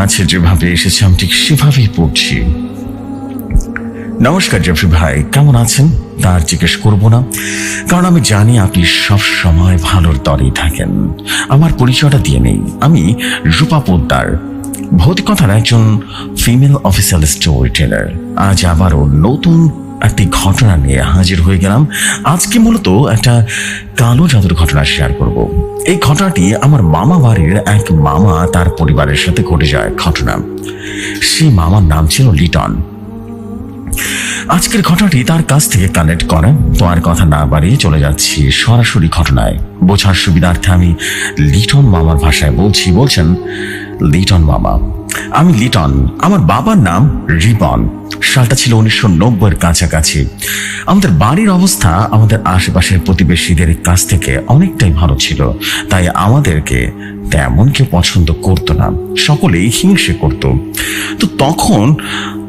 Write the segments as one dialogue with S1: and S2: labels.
S1: কাছে যেভাবে এসেছি, আমি ঠিক সেভাবেই পড়ছি। নমস্কার জফি ভাই। কেমন আছেন? তার জিজ্ঞেস করব না, কারণ আমি জানি আপনি সব সময় ভালোর দরেই থাকেন। আমার পরিচয়টা দিয়ে নেই। আমি রূপা পোদ্দার ভৌতিকতার একজন ফিমেল অফিসিয়াল স্টোরি টেলার। আজ আবারও নতুন একটি ঘটনা নিয়ে হাজির হয়ে গেলাম। আজকে মূলত একটা কালো জাদুর ঘটনা শেয়ার করব। এই ঘটনাটি আমার মামা বাড়ির এক মামা তার পরিবারের সাথে ঘটে যায় ঘটনা। সেই মামার নাম ছিল লিটন। আজকের ঘটনাটি তার কাছ থেকে কানেক্ট করা। তো আর কথা না বাড়িয়ে চলে যাচ্ছি সরাসরি ঘটনায়। বোঝার সুবিধার্থে আমি লিটন মামার ভাষায় বলছি, বলছেন, লিটন মামা আমি লিটন, আমার বাবার নাম রিবন। সালটা ছিল উনিশশো নব্বইয়ের কাছাকাছি। আমাদের বাড়ির অবস্থা আমাদের আশেপাশের প্রতিবেশীদের কাছ থেকে অনেকটাই ভালো ছিল। তাই আমাদেরকে তেমন কেউ পছন্দ করতো না। সকলেই হিংসে করত। তো তখন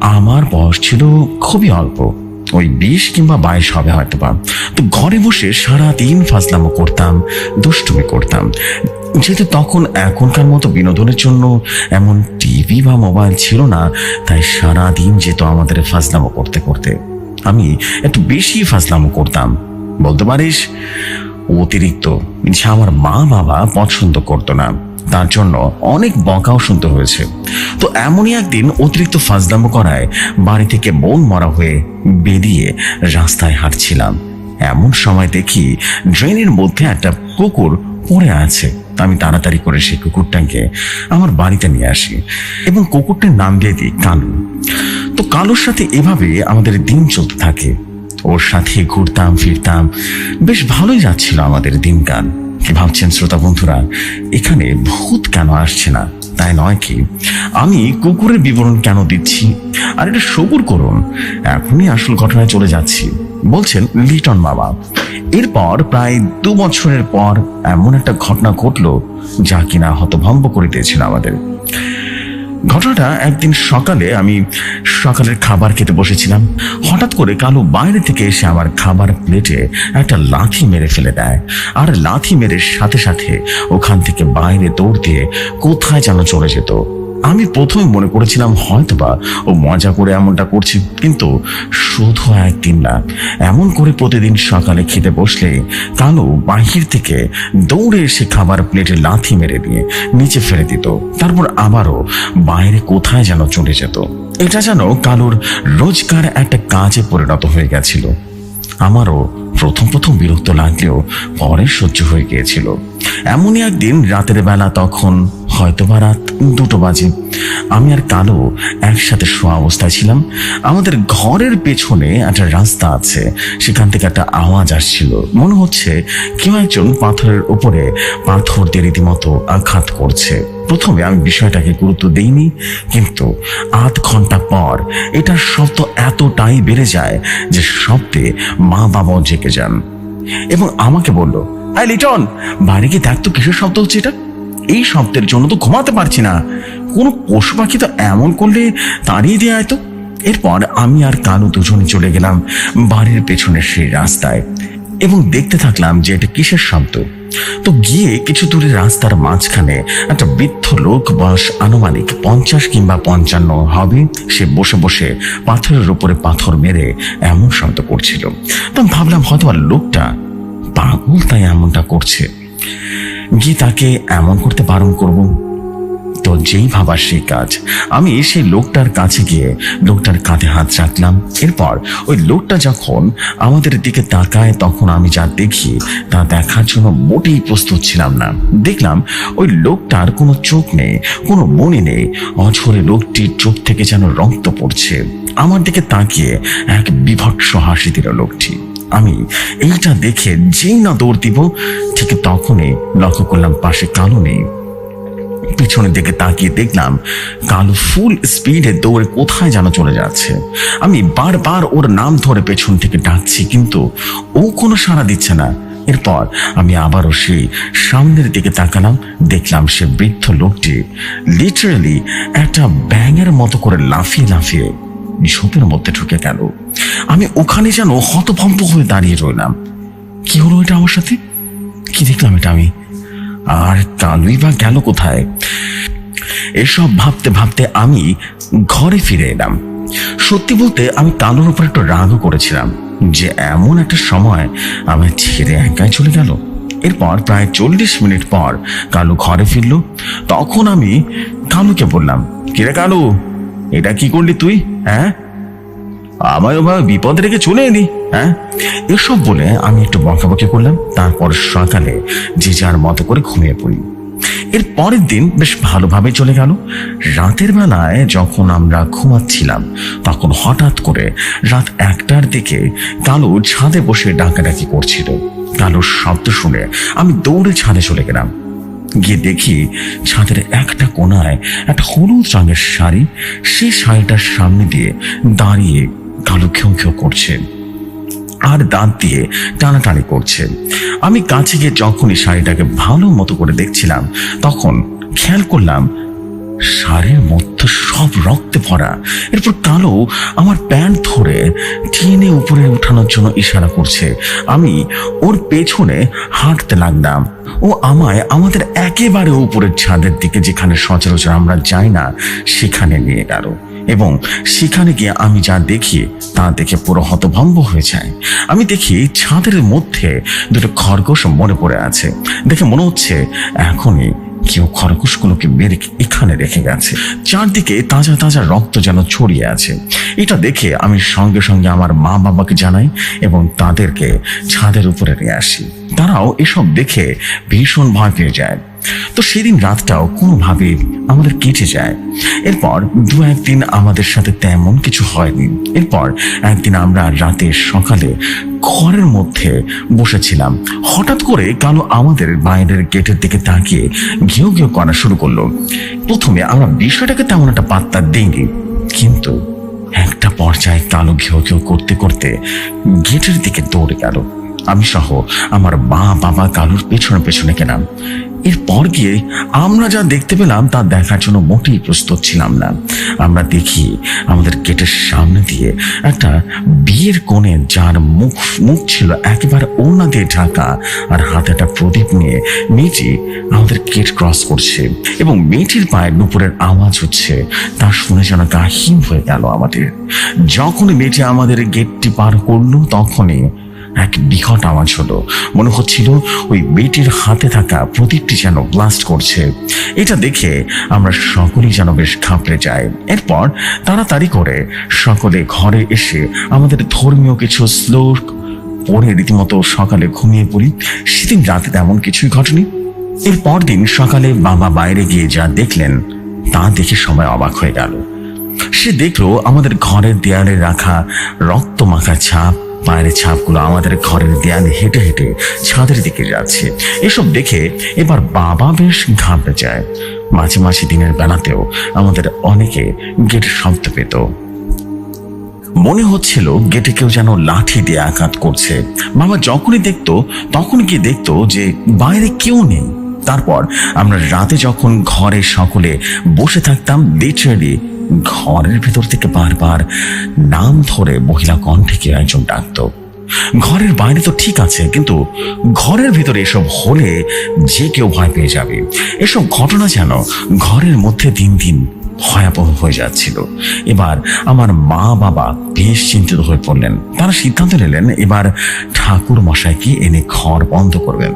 S1: আমার বয়স ছিল খুবই অল্প। ওই বিশ কিংবা বাইশ হবে হয়তো বা তো ঘরে বসে সারা দিন ফাজলামো করতাম, দুষ্টুমি করতাম। যেহেতু তখন এখনকার মতো বিনোদনের জন্য এমন টিভি বা মোবাইল ছিল না, তাই সারা দিন যেত আমাদের ফাজলামো করতে করতে। আমি একটু বেশি ফাজলামো করতাম। বলতে পারিস, অতিরিক্ত। যা আমার মা বাবা পছন্দ করতো না। তার জন্য অনেক বকাও শুনতে হয়েছে। তো এমনই একদিন অতিরিক্ত ফাজলামো করায় বাড়ি থেকে মন মরা হয়ে বেরিয়ে রাস্তায় হাঁটছিলাম। এমন সময় দেখি ড্রেনের মধ্যে একটা কুকুর পড়ে আছে। আমি তাড়াতাড়ি করে সেই কুকুরটাকে আমার বাড়িতে নিয়ে আসি এবং কুকুরটার নাম দিয়ে দিই কালু। তো কালুর সাথে এভাবে আমাদের দিন চলতে থাকে। ওর সাথে ঘুরতাম, ফিরতাম। বেশ ভালোই যাচ্ছিল আমাদের দিনকাল। কি ভাবছেন শ্রোতা বন্ধুরা, এখানে ভূত কেন আসছে না? তাই নয় কি? আমি কুকুরের বিবরণ কেন দিচ্ছি? আর এটা সবুর করুন। এখনই আসল ঘটনায় চলে যাচ্ছি। বলছেন লিটন বাবা এরপর প্রায় দু বছরের পর এমন একটা ঘটনা ঘটলো যা কিনা হতভম্ব করে দিয়েছিল আমাদের। ঘটনাটা একদিন সকালে আমি সকালের খাবার খেতে বসেছিলাম। হঠাৎ করে কালো বাইরে থেকে এসে আমার খাবার প্লেটে একটা লাথি মেরে ফেলে দেয়। আর লাথি মেরে সাথে সাথে ওখান থেকে বাইরে দৌড় দিয়ে কোথায় যেন চলে যেত। আমি প্রথমে মনে করেছিলাম হয়তোবা ও মজা করে এমনটা করছে, কিন্তু শুধু একদিন না, এমন করে প্রতিদিন সকালে খেতে বসলে কালো বাহির থেকে দৌড়ে এসে খাবার প্লেটে লাথি মেরে দিয়ে নিচে ফেলে দিত, তারপর আবারও বাইরে কোথায় যেন চলে যেত। এটা যেন কালোর রোজকার একটা কাজে পরিণত হয়ে গেছিল। আমারও প্রথম প্রথম বিরক্ত লাগলেও পরে সহ্য হয়ে গিয়েছিল। এমনই একদিন রাতের বেলা তখন হয়তো বা রাত দুটো বাজে। আমি আর কালো একসাথে শোয়া অবস্থায় ছিলাম। আমাদের ঘরের পেছনে একটা রাস্তা আছে। সেখান থেকে একটা আওয়াজ আসছিল। মনে হচ্ছে কেউ একজন পাথরের উপরে পাথর দিয়ে রীতিমতো আঘাত করছে। প্রথমে আমি বিষয়টাকে গুরুত্ব দেইনি, কিন্তু আধ ঘণ্টা পর এটার শব্দ এতটাই বেড়ে যায় যে শব্দে মা বাবাও জেগে যান। এবং আমাকে বলল লিটন, বাড়ি গিয়ে দেখ তো কিসের শব্দ হচ্ছে এটা? এই শব্দের জন্য তো ঘুমাতে পারছি না। কোনো পশু পাখি তো এমন করলে তাড়িয়ে দিয়ে তো। এরপর আমি আর কানু দুজনে চলে গেলাম বাড়ির পেছনের সেই রাস্তায় এবং দেখতে থাকলাম যে এটা কিসের শব্দ। তো গিয়ে কিছু দূরে রাস্তার মাঝখানে একটা বৃদ্ধ লোক বয়স আনুমানিক পঞ্চাশ কিংবা পঞ্চান্ন হবে, সে বসে বসে পাথরের উপরে পাথর মেরে এমন শব্দ করছিল। তো ভাবলাম হয়তো আর লোকটা পাগল তাই এমনটা করছে। গিয়ে তাকে এমন করতে বারণ করব? তো যেই ভাবার সেই কাজ। আমি সেই লোকটার কাছে গিয়ে লোকটার কাঁধে হাত রাখলাম। এরপর ওই লোকটা যখন আমাদের দিকে তাকায়, তখন আমি যা দেখি, তা দেখার জন্য মোটেই প্রস্তুত ছিলাম না। দেখলাম ওই লোকটার কোনো চোখ নেই, কোনো মনে নেই। অঝরে লোকটির চোখ থেকে যেন রক্ত পড়ছে। আমার দিকে তাকিয়ে এক বিভৎস হাসি দিল লোকটি। আমি এইটা দেখে যেই না দৌড় দিব, ঠিক তখনই লক্ষ্য করলাম পাশে কালো নেই। পিছনের দিকে তাকিয়ে দেখলাম কালো ফুল স্পিডে দৌড়ে কোথায় যেন চলে যাচ্ছে। আমি বারবার ওর নাম ধরে পেছন থেকে ডাকছি, কিন্তু ও কোনো সাড়া দিচ্ছে না। এরপর আমি আবারও সেই সামনের দিকে তাকালাম, দেখলাম সে বৃদ্ধ লোকটি লিটারালি একটা ব্যাঙের মতো করে লাফিয়ে লাফিয়ে ঝোপের মধ্যে ঢুকে গেল। আমি ওখানে যেন হতভম্ব হয়ে দাঁড়িয়ে রইলাম। কি হলো এটা আমার সাথে? কি দেখলাম এটা আমি? আর কালুই বা গেল কোথায়? এসব ভাবতে ভাবতে আমি ঘরে ফিরে এলাম। সত্যি বলতে আমি কালুর উপর একটু রাগও করেছিলাম যে এমন একটা সময় আমি ছেড়ে একাই চলে গেল। এরপর প্রায় চল্লিশ মিনিট পর কালু ঘরে ফিরল। তখন আমি কালুকে বললাম, কিরে কালু, এটা কি করলি তুই হ্যাঁ? আমায় ওভাবে বিপদ রেখে চলে এলি হ্যাঁ? এসব বলে আমি একটু বকাবকি করলাম, তারপর সকালে যে যার মতো করে ঘুমিয়ে পড়ি। এর পরের দিন বেশ ভালোভাবে চলে গেল। রাতের বেলায় যখন আমরা ঘুমাচ্ছিলাম, তখন হঠাৎ করে রাত একটার দিকে কালু ছাদে বসে ডাকাডাকি করছিল। কালুর শব্দ শুনে আমি দৌড়ে ছাদে চলে গেলাম। গিয়ে দেখি ছাদের একটা কোনায় একটা হলুদ রঙের শাড়ি সেই শাড়িটার সামনে দিয়ে দাঁড়িয়ে কালো খেউ খেউ করছে আর দাঁত দিয়ে টানাটানি করছে। আমি কাছে গিয়ে যখনই শাড়িটাকে ভালো মতো করে দেখছিলাম, তখন খেয়াল করলাম শাড়ির মধ্যে সব রক্তে ভরা। এরপর কালো আমার প্যান্ট ধরে টেনে উপরে উঠানোর জন্য ইশারা করছে। আমি ওর পেছনে হাঁটতে লাগলাম। ও আমায় আমাদের একেবারে উপরের ছাদের দিকে যেখানে সচরাচর আমরা যাই না, সেখানে নিয়ে গেল। এবং সেখানে গিয়ে আমি যা দেখি, তা দেখে পুরো হতভম্ব হয়ে যায়। আমি দেখি ছাদের মধ্যে দুটো খরগোশ মনে পড়ে আছে। দেখে মনে হচ্ছে এখনই কেউ খরগোশগুলোকে মেরে এখানে রেখে গেছে। চারদিকে তাজা তাজা রক্ত যেন ছড়িয়ে আছে। এটা দেখে আমি সঙ্গে সঙ্গে আমার মা বাবাকে জানাই এবং তাদেরকে ছাদের উপরে নিয়ে আসি। তারাও এসব দেখে ভীষণ ভয় পেয়ে যায়। তো সেদিন রাতটাও কোনোভাবে আমাদের কেটে যায়। এরপর দু একদিন আমাদের সাথে তেমন কিছু হয়নি। এরপর একদিন আমরা রাতে সকালে ঘরের মধ্যে বসেছিলাম। হঠাৎ করে কালো আমাদের বাইরের গেটের দিকে তাকিয়ে ঘেউ ঘেউ করা শুরু করল। প্রথমে আমরা বিষয়টাকে তেমন একটা পাত্তা দিইনি, কিন্তু একটা পর্যায়ে কালো ঘেউ ঘেউ করতে করতে গেটের দিকে দৌড়ে গেল। আমি সহ আমার মা বাবা কালুর পেছনে পেছনে গেলাম এরপর গিয়ে আমরা যা দেখতে পেলাম তা দেখার জন্য মোটেই প্রস্তুত ছিলাম না। আমরা দেখি আমাদের গেটের সামনে দিয়ে একটা বিয়ের কোণে যার মুখ মুখ ছিল একেবারে ওড়না দিয়ে ঢাকা আর হাতে একটা প্রদীপ নিয়ে মেয়েটি আমাদের গেট ক্রস করছে এবং মেয়েটির পায়ে নুপুরের আওয়াজ হচ্ছে, তা শুনে যেন গা হয়ে গেল আমাদের। যখনই মেয়েটি আমাদের গেটটি পার করল, তখনই এক বিকট আওয়াজ হলো মনে হচ্ছিল ওই মেয়েটির হাতে থাকা প্রদীপটি যেন ব্লাস্ট করছে। এটা দেখে আমরা সকলেই যেন বেশ ঘাবড়ে যাই। এরপর তাড়াতাড়ি করে সকলে ঘরে এসে আমাদের ধর্মীয় কিছু শ্লোক পড়ে রীতিমতো সকালে ঘুমিয়ে পড়ি। সেদিন রাতে তেমন কিছুই ঘটেনি। এর দিন সকালে বাবা বাইরে গিয়ে যা দেখলেন, তা দেখে সবাই অবাক হয়ে গেল। সে দেখল আমাদের ঘরের দেয়ালে রাখা রক্ত মাখা ছাপ পায়ের ছাপগুলো আমাদের ঘরের দেয়ালে হেঁটে হেঁটে ছাদের দিকে যাচ্ছে। এসব দেখে এবার বাবা বেশ ঘাবড়ে যায়। মাঝে মাঝে দিনের বেলাতেও আমাদের অনেকে গেট শব্দ পেত। মনে হচ্ছিল গেটে কেউ যেন লাঠি দিয়ে আঘাত করছে। বাবা যখনই দেখতো তখন গিয়ে দেখতো যে বাইরে কেউ নেই। তারপর আমরা রাতে যখন ঘরে সকলে বসে থাকতাম লিটারেলি ঘরের ভেতর থেকে বারবার নাম ধরে মহিলা কণ্ঠে কেউ একজন ডাকতো। ঘরের বাইরে তো ঠিক আছে, কিন্তু ঘরের ভিতরে এসব হলে যে কেউ ভয় পেয়ে যাবে। এসব ঘটনা যেন ঘরের মধ্যে দিন দিন ভয়াবহ হয়ে যাচ্ছিল। এবার আমার মা বাবা বেশ চিন্তিত হয়ে পড়লেন। তারা সিদ্ধান্ত নিলেন, এবার ঠাকুর মশাইকে এনে ঘর বন্ধ করবেন।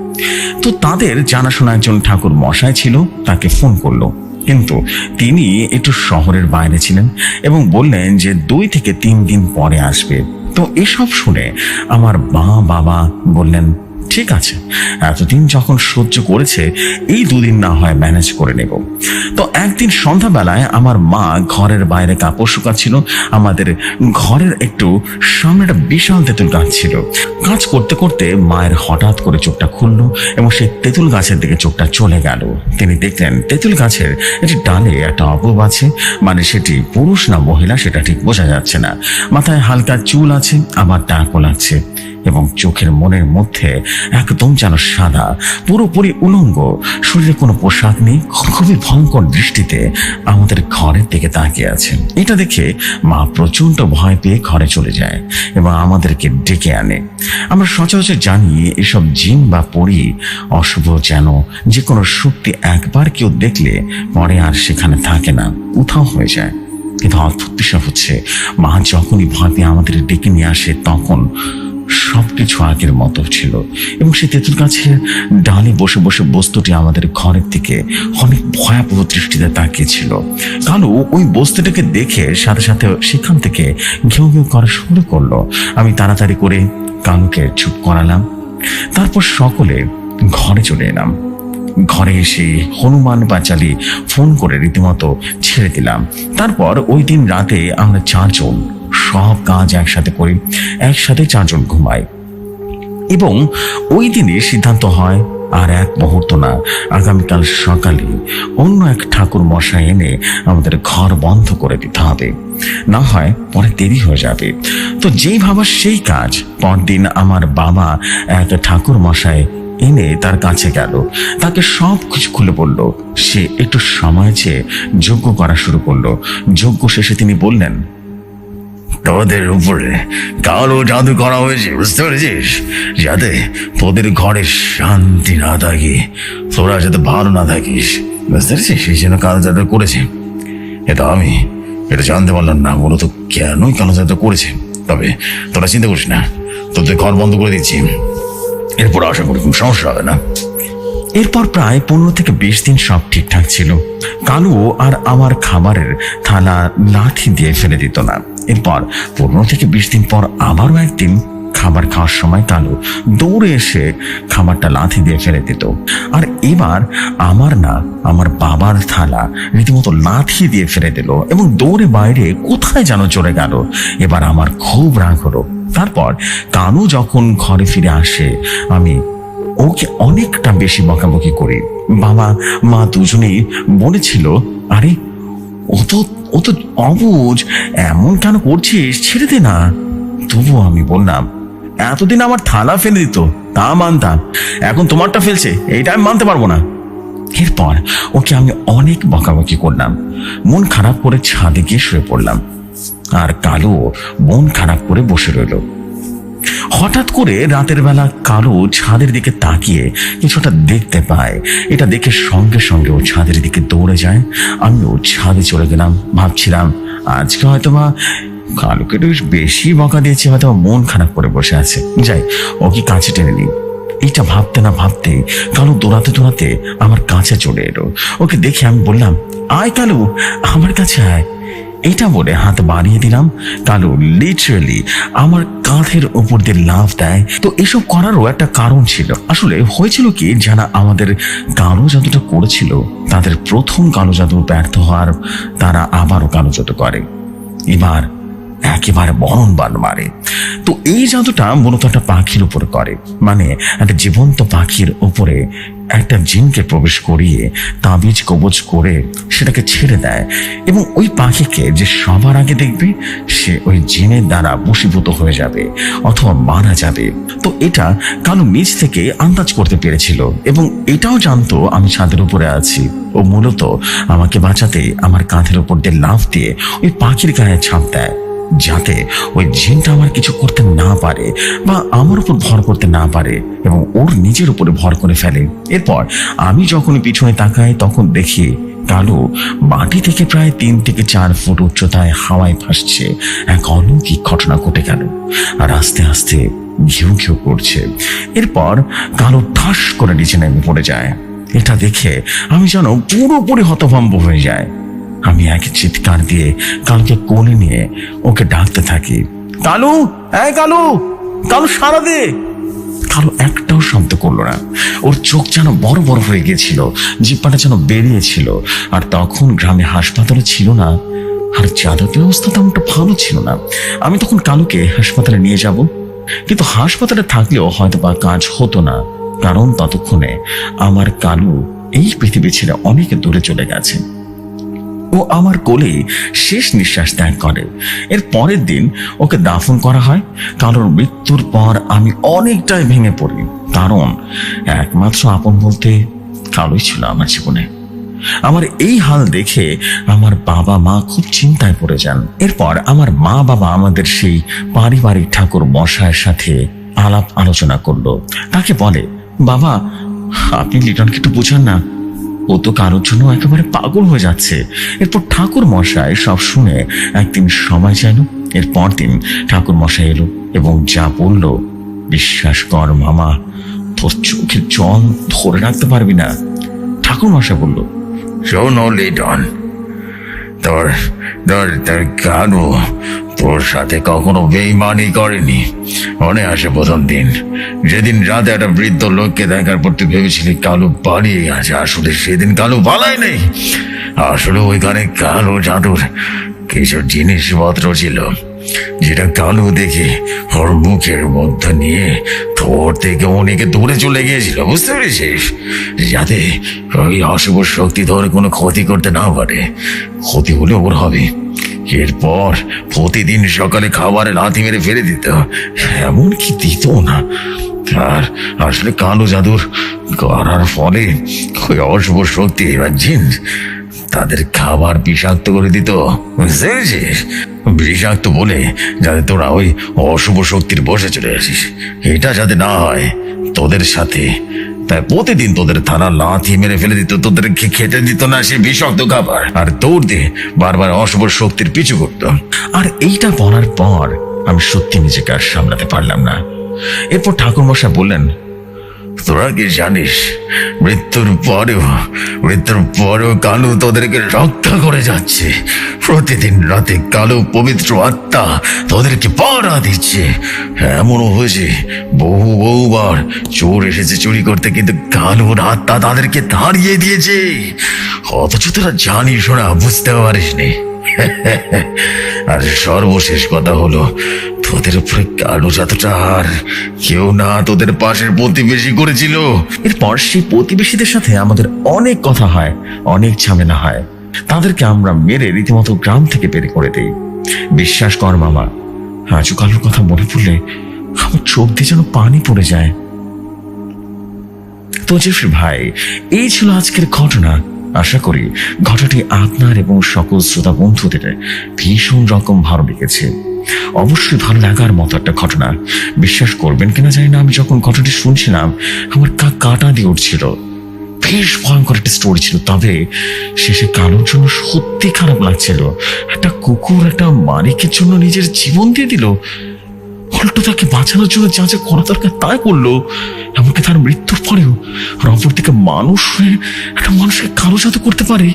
S1: তো তাদের জানাশোনা একজন ঠাকুর মশাই ছিল, তাকে ফোন করল। কিন্তু তিনি একটু শহরের বাইরে ছিলেন এবং বললেন যে দুই থেকে তিন দিন পরে আসবে। তো এসব শুনে আমার মা বাবা বললেন ঠিক আছে, এতদিন যখন সহ্য করেছে, এই দুদিন না হয় ম্যানেজ করে নেব। তো একদিন সন্ধ্যাবেলায় আমার মা ঘরের বাইরে কাপড় শুকাচ্ছিল, আমাদের ঘরের একটু সামনে একটা বিশাল তেঁতুল গাছ ছিল। কাজ করতে করতে মায়ের হঠাৎ করে চোখটা খুললো এবং সেই তেঁতুল গাছের দিকে চোখটা চলে গেল। তিনি দেখলেন তেঁতুল গাছের একটি ডালে একটা অপূর্ব আছে মানে সেটি পুরুষ না মহিলা, সেটা ঠিক বোঝা যাচ্ছে না। মাথায় হালকা চুল আছে, আবার ডাকও লাগছে। এবং চোখের মনের মধ্যে একদম যেন সাদা, পুরোপুরি উলঙ্গ। শরীরে কোনো পোশাক নেই, খুবই ভয়ঙ্কর দৃষ্টিতে আমাদের ঘরের দিকে তাকিয়ে আছে এটা দেখে মা প্রচণ্ড ভয় পেয়ে ঘরে চলে যায় এবং আমাদেরকে ডেকে আনে। আমরা সচরাচর জানি এসব জিন বা পরি অশুভ যেন যে কোনো শক্তি একবার কেউ দেখলে পরে আর সেখানে থাকে না, উধাও হয়ে যায়। কিন্তু অদ্ভুত বিষয় হচ্ছে, মা যখনই ভয় পেয়ে আমাদের ডেকে নিয়ে আসে তখন সবকিছু আগের মতো ছিল। এবং সেই তেঁতুল গাছের ডালে বসে বসে বস্তুটি আমাদের ঘরের দিকে অনেক ভয়াবহ দৃষ্টিতে তাকিয়েছিল। কালু, ওই বস্তুটাকে দেখে সাথে সাথে সেখান থেকে ঘেউ ঘেউ করা শুরু করল। আমি তাড়াতাড়ি করে কালুকে চুপ করালাম। তারপর সকলে ঘরে চলে এলাম। ঘরে এসে হনুমান পাঁচালি ফোন করে রীতিমতো ছেড়ে দিলাম। তারপর ওই দিন রাতে আমরা চারজন সব কাজ একসাথে করি একসাথে চারজন ঘুমাই এবং ওই দিনে সিদ্ধান্ত হয়, আর এক মুহূর্ত না, আগামীকাল সকালে অন্য এক ঠাকুর মশাই এনে আমাদের ঘর বন্ধ করে দিতে হবে। না হয় পরে দেরি হয়ে যাবে। তো যেই ভাবা সেই কাজ। পরদিন আমার বাবা এক ঠাকুর মশাই এনে তার কাছে গেল। তাকে সব কিছু খুলে বলল। সে একটু সময় চেয়ে যজ্ঞ করা শুরু করল। যজ্ঞ শেষে তিনি বললেন তোদের উপরে কালো জাদু করা হয়েছে, বুঝতে পেরেছিস? যাতে তোদের ঘরে শান্তি না থাকে, তোরা যাতে ভালো না থাকিস, বুঝতে পেরেছিস? সেই জন্য কালো জাদু করেছে। এটা আমি, এটা জানতে পারলাম না, মূলত কেনই কালো জাদু করেছে? তবে তোরা চিন্তা করিস না, তোদের ঘর বন্ধ করে দিচ্ছি। এরপর আশা করি কোনো সমস্যা হবে না। এরপর প্রায় পনেরো থেকে বিশ দিন সব ঠিকঠাক ছিল। কালু আর আমার খাবারের থালা লাঠি দিয়ে ফেলে দিত না। এরপর পনেরো থেকে বিশ দিন পর আবারও একদিন খাবার খাওয়ার সময় কালু দৌড়ে এসে খাবারটা লাথি দিয়ে ফেলে দিত। আর এবার আমার না আমার বাবার থালা রীতিমতো লাথি দিয়ে ফেলে দিল এবং দৌড়ে বাইরে কোথায় যেন চলে গেল। এবার আমার খুব রাগ হলো। তারপর কানু যখন ঘরে ফিরে আসে, আমি ওকে অনেকটা বেশি বকাবকি করি। বাবা, মা দুজনেই বলেছিল, আরে ও তো ও তো অবুজ, এমন কেন করছিস? ছেড়ে দে না। তবুও আমি বললাম, এতদিন আমার থালা ফেলে দিত, তা মানতাম। এখন তোমারটা ফেলছে, এইটা আমি মানতে পারব না। এরপর ওকে আমি অনেক বকাবকি করলাম। মন খারাপ করে ছাদে গিয়ে শুয়ে পড়লাম। আর কালো মন খারাপ করে বসে রইল। হঠাৎ করে রাতের বেলা কালো ছাদের দিকে তাকিয়ে কিছুটা দেখতে পায়। এটা দেখে সঙ্গে সঙ্গে ও ছাদের দিকে দৌড়ে যায়। আমিও ছাদে চলে গেলাম, ভাবছিলাম, আজকে হয়তো বা কালোকে একটু বেশি বকা দিয়েছি হয়তো মন খারাপ করে বসে আছে। যাই ও কি কাছে টেনে নিই। এটা ভাবতে না ভাবতে কালু দৌড়াতে দৌড়াতে আমার কাছে চলে এলো। ওকে দেখে আমি বললাম, আয় কালু, আমার কাছে আয়। এটা বলে হাত বাড়িয়ে দিলাম। কালু লিটারালি আমার কাঁধের উপর দিয়ে লাভ দেয়। তো এসব করারও একটা কারণ ছিল। আসলে হয়েছিল কি, যারা আমাদের কালো জাদুটা করেছিল, তাদের প্রথম কালো জাদু ব্যর্থ হওয়ার তারা আবারও কালো জাদু করে। এবার একেবারে বরণ বান মারে। তো এই জাদুটা মূলত একটা পাখির উপরে করে। মানে একটা জীবন্ত পাখির উপরে একটা জিনকে প্রবেশ করিয়ে তাবিজ কবজ করে সেটাকে ছেড়ে দেয়। এবং ওই পাখিকে যে সবার আগে দেখবে, সে ওই জিনের দ্বারা বশীভূত হয়ে যাবে অথবা মারা যাবে। তো এটা কালু নিজ থেকে আন্দাজ করতে পেরেছিল। এবং এটাও জানতো আমি ছাদের উপরে আছি। ও মূলত আমাকে বাঁচাতে আমার কাঁধের উপর দিয়ে লাফ দিয়ে ওই পাখির গায়ে ছাপ দেয়। যাতে ওই জিনটা আমার কিছু করতে না পারে বা আমার উপর ভর করতে না পারে এবং ওর নিজের উপরে ভর করে ফেলে। এরপর আমি যখন পিছনে তাকাই, তখন দেখি কালো মাটি থেকে প্রায় তিন থেকে চার ফুট উচ্চতায় হাওয়ায় ভাসছে। এক অলৌকিক ঘটনা ঘটে গেল আর আস্তে আস্তে ঘিউ ঘিউ করছে। এরপর কালো ঠাস করে নিচে নেমে পড়ে যায়। এটা দেখে আমি যেন পুরোপুরি হতভম্ব হয়ে যায় আমি এক চিৎকার দিয়ে কালুকে কোলে নিয়ে ওকে ডাকতে থাকি। কালু, এই কালু কালু সারা দে। কালু একটাও শব্দ করল না। ওর চোখ যেন বড় বড় হয়ে গেছিল জিব্বাটা যেন বেরিয়েছিল, আর তখন গ্রামে হাসপাতালে ছিল না, আর যাতায়াত ব্যবস্থা তেমনটা ভালো ছিল না। আমি তখন কালুকে হাসপাতালে নিয়ে যাব। কিন্তু হাসপাতালে থাকলেও হয়তো বা কাজ হতো না, কারণ ততক্ষণে আমার কালু এই পৃথিবী ছেড়ে অনেক দূরে চলে গেছে। ও আমার কোলে শেষ নিঃশ্বাস ত্যাগ করে। এর পরের দিন ওকে দাফন করা হয়। কারোর মৃত্যুর পর আমি অনেকটাই ভেঙে পড়ি। কারণ একমাত্র আপন বলতে কালোই ছিল আমার জীবনে। আমার এই হাল দেখে আমার বাবা মা খুব চিন্তায় পড়ে যান। এরপর আমার মা বাবা আমাদের সেই পারিবারিক ঠাকুর মশায়ের সাথে আলাপ আলোচনা করল। তাকে বলে, বাবা, আপনি লিটনকে একটু বোঝান না। ও তো কারোর জন্য একেবারে পাগল হয়ে যাচ্ছে। এরপর ঠাকুর মশাই সব শুনে একদিন সময় চাইল। এরপর দিন ঠাকুর মশাই এলো এবং যা বলল, বিশ্বাস কর মামা, তোর চোখের জল ধরে রাখতে পারবি না। ঠাকুর মশাই বলল,
S2: শোনো লিটন তোর তোর তোর কানু তোর সাথে কখনো বেইমানি করেনি। মনে আসে প্রথম দিন। যেদিন রাতে একটা বৃদ্ধ লোককে দেখার পর তুই ভেবেছিলি কালু পালিয়ে আছে আসলে সেদিন কালু পালাই নেই। আসলে ওইখানে কালো জাদুর কিছু জিনিসপত্র ছিল। যেটা কালু দেখে ওর মুখের মধ্যে নিয়ে তোর থেকে অনেকে দূরে চলে গিয়েছিল, বুঝতে পেরেছিস? যাতে ওই অশুভ শক্তি তোর কোনো ক্ষতি করতে না পারে। ক্ষতি হলে ওর হবে। এরপর প্রতিদিন সকালে খাবারে লাথি মেরে ফেলে দিত। এমন কি দিত না? আর আসলে কালো জাদুর করার ফলে ওই অশুভ শক্তি, এবার জিন তাদের খাবার বিষাক্ত করে দিত। বুঝতে পেরেছিস? বিষাক্ত বলে যাতে তোরা ওই অশুভ শক্তির বসে চলে আসিস। এটা যাতে না হয়, তোদের সাথে। তাই প্রতিদিন তোদের থানা লাথি মেরে ফেলে দিত, তোদের খেতে দিত না সে বিষাক্ত খাবার। আর তোর দিয়ে বারবার অশুভ শক্তির পিছু করতো।
S1: আর এইটা বলার পর আমি সত্যি নিজেকে আর সামলাতে পারলাম না। এরপর ঠাকুরমশাই বললেন
S2: তোরা কি জানিস? মৃত্যুর পরেও মৃত্যুর পরেও কালু তোদেরকে রক্ষা করে যাচ্ছে। প্রতিদিন রাতে কালো পবিত্র আত্মা তোদেরকে পাড়া দিচ্ছে। এমনও হয়েছে, বহু বহুবার চোর এসেছে চুরি করতে, কিন্তু কালুর আত্মা তাদেরকে তাড়িয়ে দিয়েছে। অথচ তোরা জানিস, ওরা বুঝতে পারিসনি। আর সর্বশেষ কথা হলো, তোদের উপরে কালো জাতটা আর কেউ না তোদের পাশের প্রতিবেশী করেছিল।
S1: এরপর সেই প্রতিবেশীদের সাথে আমাদের অনেক কথা হয়, অনেক ঝামেলা হয়। তাদেরকে আমরা মেরে রীতিমতো গ্রাম থেকে বের করে দেই। বিশ্বাস কর মামা, আজও কালোর কথা মনে পড়লে আমার চোখ দিয়ে যেন পানি পড়ে যায়। তো জেফরি ভাই, এই ছিল আজকের ঘটনা। আশা করি ঘটনাটি আপনার এবং সকল শ্রোতা বন্ধুদের ভীষণ রকম ভালো লেগেছে। অবশ্যই ভালো লাগার মতো একটা ঘটনা। বিশ্বাস করবেন কিনা জানি না, আমি যখন ঘটনাটি শুনছিলাম, আমার কা কাটা দিয়ে উঠছিল। বেশ ভয়ঙ্কর একটা স্টোরি ছিল, তবে শেষে কালোর জন্য সত্যি খারাপ লাগছিল। একটা কুকুর একটা মালিকের জন্য নিজের জীবন দিয়ে দিল। উল্টো তাকে বাঁচানোর জন্য যা যা করা দরকার তাই করল। এমনকি তার মৃত্যুর পরেও আর অপরদিকে মানুষ হয়ে একটা মানুষকে কালো জাদু করতে পারে।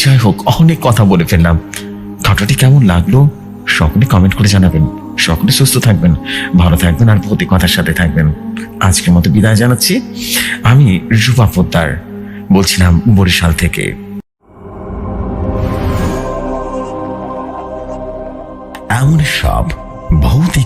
S1: যাই হোক, অনেক কথা বলে ফেললাম। ঘটনাটি কেমন লাগল সকলে কমেন্ট করে জানাবেন। সকলে সুস্থ থাকবেন, ভালো থাকবেন আর প্রতি কথার সাথে থাকবেন। আজকের মতো বিদায় জানাচ্ছি। আমি রূপা পোদ্দার, বলছিলাম বরিশাল থেকে। এমন সব ভৌতিক